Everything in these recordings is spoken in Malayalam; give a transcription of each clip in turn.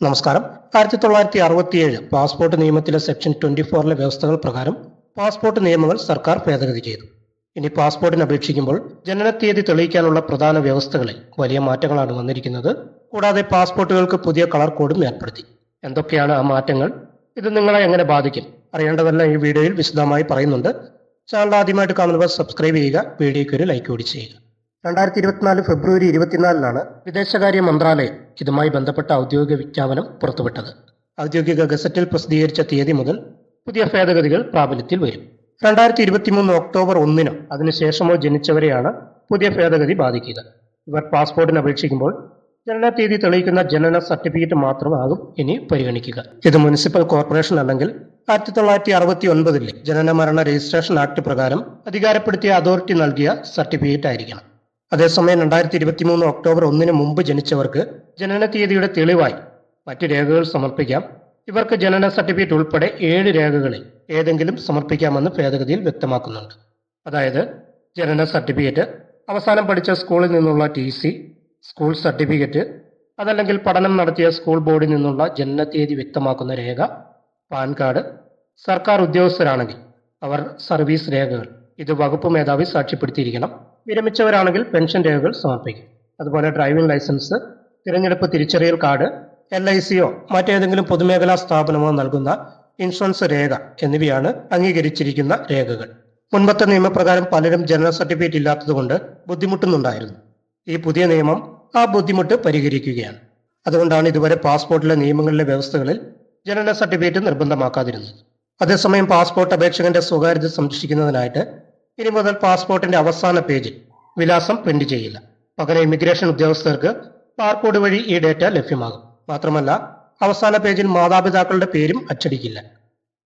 നമസ്കാരം. ആയിരത്തി തൊള്ളായിരത്തി അറുപത്തിയേഴ് പാസ്പോർട്ട് നിയമത്തിലെ സെക്ഷൻ ട്വന്റി ഫോറിലെ വ്യവസ്ഥകൾ പ്രകാരം പാസ്പോർട്ട് നിയമങ്ങൾ സർക്കാർ ഭേദഗതി ചെയ്തു. ഇനി പാസ്പോർട്ടിന് അപേക്ഷിക്കുമ്പോൾ ജനനത്തീയതി തെളിയിക്കാനുള്ള പ്രധാന വ്യവസ്ഥകളിൽ വലിയ മാറ്റങ്ങളാണ് വന്നിരിക്കുന്നത്. കൂടാതെ പാസ്പോർട്ടുകൾക്ക് പുതിയ കളർ കോഡും ഏർപ്പെടുത്തി. എന്തൊക്കെയാണ് ആ മാറ്റങ്ങൾ? ഇത് നിങ്ങളെ എങ്ങനെ ബാധിക്കും? അറിയേണ്ടതെല്ലാം ഈ വീഡിയോയിൽ വിശദമായി പറയുന്നുണ്ട്. ചാനൽ ആദ്യമായിട്ട് കാണുന്നവർ സബ്സ്ക്രൈബ് ചെയ്യുക വീഡിയോയ്ക്ക് ഒരു ലൈക്ക് കൂടി ചെയ്യുക. രണ്ടായിരത്തി ഇരുപത്തിനാല് ഫെബ്രുവരി ഇരുപത്തിനാലിനാണ് വിദേശകാര്യ മന്ത്രാലയം ഇതുമായി ബന്ധപ്പെട്ട ഔദ്യോഗിക വിജ്ഞാപനം പുറത്തുവിട്ടത്. ഔദ്യോഗിക ഗസറ്റിൽ പ്രസിദ്ധീകരിച്ച തീയതി മുതൽ പുതിയ ഭേദഗതികൾ പ്രാബല്യത്തിൽ വരും. രണ്ടായിരത്തി ഇരുപത്തിമൂന്ന് ഒക്ടോബർ ഒന്നിനോ അതിനുശേഷമോ ജനിച്ചവരെയാണ് പുതിയ ഭേദഗതി ബാധിക്കുക. ഇവർ പാസ്പോർട്ടിന് അപേക്ഷിക്കുമ്പോൾ ജനന തീയതി തെളിയിക്കുന്ന ജനന സർട്ടിഫിക്കറ്റ് മാത്രമാകും ഇനി പരിഗണിക്കുക. ഇത് മുനിസിപ്പൽ കോർപ്പറേഷൻ അല്ലെങ്കിൽ ആയിരത്തി തൊള്ളായിരത്തി അറുപത്തി ഒൻപതിലെ ജനന മരണ രജിസ്ട്രേഷൻ ആക്ട് പ്രകാരം അധികാരപ്പെടുത്തിയ അതോറിറ്റി നൽകിയ സർട്ടിഫിക്കറ്റ് ആയിരിക്കണം. അതേസമയം രണ്ടായിരത്തി ഇരുപത്തി മൂന്ന് ഒക്ടോബർ ഒന്നിന് മുമ്പ് ജനിച്ചവർക്ക് ജനന തീയതിയുടെ തെളിവായി മറ്റ് രേഖകൾ സമർപ്പിക്കാം. ഇവർക്ക് ജനന സർട്ടിഫിക്കറ്റ് ഉൾപ്പെടെ ഏഴ് രേഖകളിൽ ഏതെങ്കിലും സമർപ്പിക്കാമെന്ന് ഭേദഗതിയിൽ വ്യക്തമാക്കുന്നുണ്ട്. അതായത് ജനന സർട്ടിഫിക്കറ്റ് അവസാനം പഠിച്ച സ്കൂളിൽ നിന്നുള്ള ടി സി സ്കൂൾ സർട്ടിഫിക്കറ്റ് അതല്ലെങ്കിൽ പഠനം നടത്തിയ സ്കൂൾ ബോർഡിൽ നിന്നുള്ള ജനന തീയതി വ്യക്തമാക്കുന്ന രേഖ പാൻ കാർഡ് സർക്കാർ ഉദ്യോഗസ്ഥരാണെങ്കിൽ അവർ സർവീസ് രേഖകൾ ഇത് വകുപ്പ് മേധാവി സാക്ഷ്യപ്പെടുത്തിയിരിക്കണം. വിരമിച്ചവരാണെങ്കിൽ പെൻഷൻ രേഖകൾ സമർപ്പിക്കും. അതുപോലെ ഡ്രൈവിംഗ് ലൈസൻസ് തിരഞ്ഞെടുപ്പ് തിരിച്ചറിയൽ കാർഡ് എൽ ഐ സിയോ മറ്റേതെങ്കിലും പൊതുമേഖലാ സ്ഥാപനമോ നൽകുന്ന ഇൻഷുറൻസ് രേഖ എന്നിവയാണ് അംഗീകരിച്ചിരിക്കുന്ന രേഖകൾ. മുൻപത്തെ നിയമപ്രകാരം പലരും ജനന സർട്ടിഫിക്കറ്റ് ഇല്ലാത്തതുകൊണ്ട് ബുദ്ധിമുട്ടുന്നുണ്ടായിരുന്നു. ഈ പുതിയ നിയമം ആ ബുദ്ധിമുട്ട് പരിഹരിക്കുകയാണ്. അതുകൊണ്ടാണ് ഇതുവരെ പാസ്പോർട്ടിലെ നിയമങ്ങളിലെ വ്യവസ്ഥകളിൽ ജനന സർട്ടിഫിക്കറ്റ് നിർബന്ധമാക്കാതിരുന്നത്. അതേസമയം പാസ്പോർട്ട് അപേക്ഷകന്റെ സ്വകാര്യത സംരക്ഷിക്കുന്നതിനായിട്ട് ഇനി മുതൽ പാസ്പോർട്ടിന്റെ അവസാന പേജിൽ വിലാസം പ്രിന്റ് ചെയ്യില്ല. പകരം ഇമിഗ്രേഷൻ ഉദ്യോഗസ്ഥർക്ക് ബാർകോഡ് വഴി ഈ ഡേറ്റ ലഭ്യമാകും. മാത്രമല്ല അവസാന പേജിൽ മാതാപിതാക്കളുടെ പേരും അച്ചടിക്കില്ല.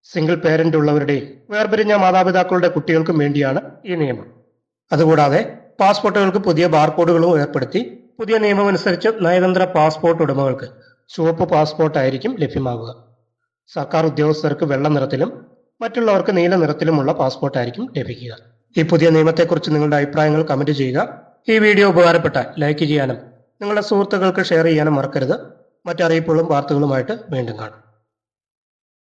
സിംഗിൾ പേരന്റ് ഉള്ളവരുടെയും വേർപിരിഞ്ഞ മാതാപിതാക്കളുടെ കുട്ടികൾക്കും വേണ്ടിയാണ് ഈ നിയമം. അതുകൂടാതെ പാസ്പോർട്ടുകൾക്ക് പുതിയ ബാർകോഡുകളും ഏർപ്പെടുത്തി പുതിയ നിയമമനുസരിച്ച് നയതന്ത്ര പാസ്പോർട്ട് ഉടമകൾക്ക് ചുവപ്പ് പാസ്പോർട്ട് ആയിരിക്കും ലഭ്യമാകുക സർക്കാർ ഉദ്യോഗസ്ഥർക്ക് വെള്ള നിറത്തിലും മറ്റുള്ളവർക്ക് നീല നിറത്തിലുമുള്ള പാസ്പോർട്ട് ആയിരിക്കും ലഭിക്കുക. ഈ പുതിയ നിയമത്തെക്കുറിച്ച് നിങ്ങളുടെ അഭിപ്രായങ്ങൾ കമന്റ് ചെയ്യുക. ഈ വീഡിയോ ഉപകാരപ്പെട്ടാൽ ലൈക്ക് ചെയ്യാനും നിങ്ങളുടെ സുഹൃത്തുക്കൾക്ക് ഷെയർ ചെയ്യാനും മറക്കരുത്. മറ്ററിയിപ്പുകളും വാർത്തകളുമായിട്ട് വീണ്ടും കാണാം.